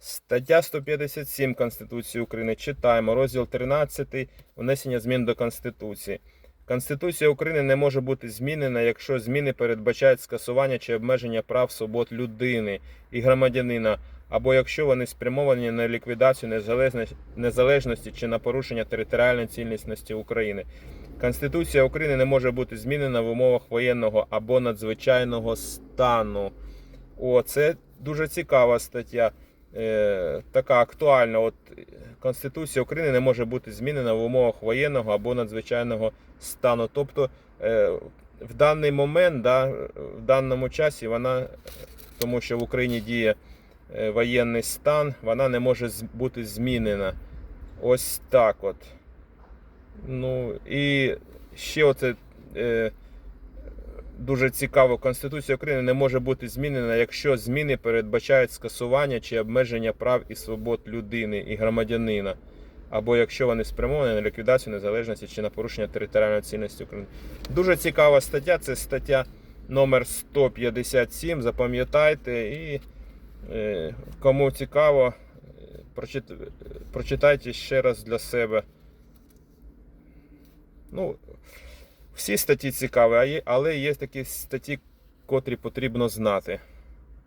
Стаття 157 Конституції України. Читаємо. Розділ 13. Внесення змін до Конституції. Конституція України не може бути змінена, якщо зміни передбачають скасування чи обмеження прав свобод людини і громадянина, або якщо вони спрямовані на ліквідацію незалежності, чи на порушення територіальної цілісності України. Конституція України не може бути змінена в умовах воєнного або надзвичайного стану. О, це дуже цікава стаття. Е, така актуальна. От Конституція України не може бути змінена в умовах воєнного або надзвичайного стану. Тобто е, в даний момент, да, в даному часі вона, тому що в Україні діє е, воєнний стан, вона не може бути змінена. Ось так от. Ну і ще оце. Е, Дуже цікаво, Конституція України не може бути змінена, якщо зміни передбачають скасування чи обмеження прав і свобод людини і громадянина, або якщо вони спрямовані на ліквідацію незалежності чи на порушення територіальної цінності України. Дуже цікава стаття. Це стаття номер 157. Запам'ятайте і е, кому цікаво, е, прочит- прочитайте ще раз для себе. Ну, всі статті цікаві, але є такі статті, котрі потрібно знати.